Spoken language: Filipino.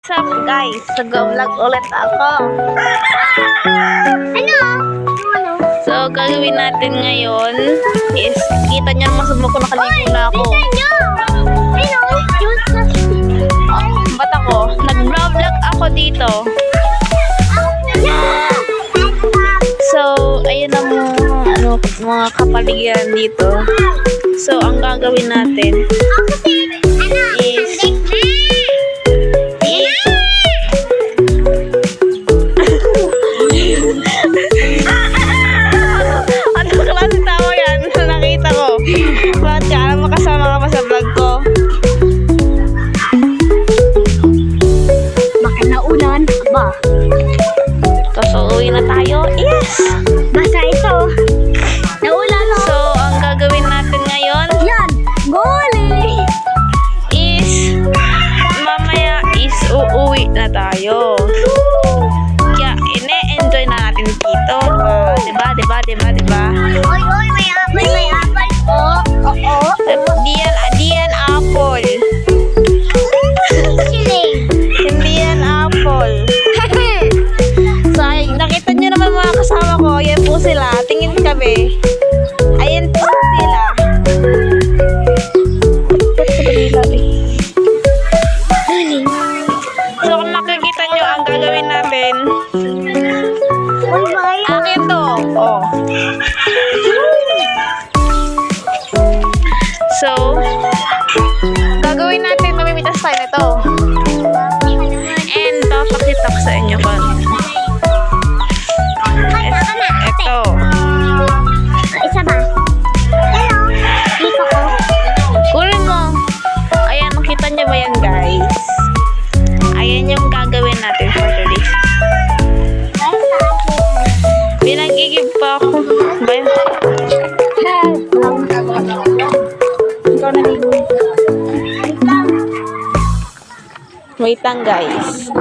What's up guys? Nag-vlog ulit ako. Ano? So, gagawin natin ngayon is, kita niyo naman sa mukha nakaligo na ako. Sa... Ba't ako? Nag-vlog ako dito. So, ayun ang mga, ano, mga kapaligiran dito. So, ang gagawin natin Ako Ba? Tapos uuwi na tayo. Yes! Basta ito. Naulan o. So, ang gagawin natin ngayon Yan! Goli! is mamaya is uuwi na tayo. Sila. Tingin kami. Ayan po sila. So, kung makikita nyo ang gagawin natin, akin to. Oh. So, Wait lang, guys.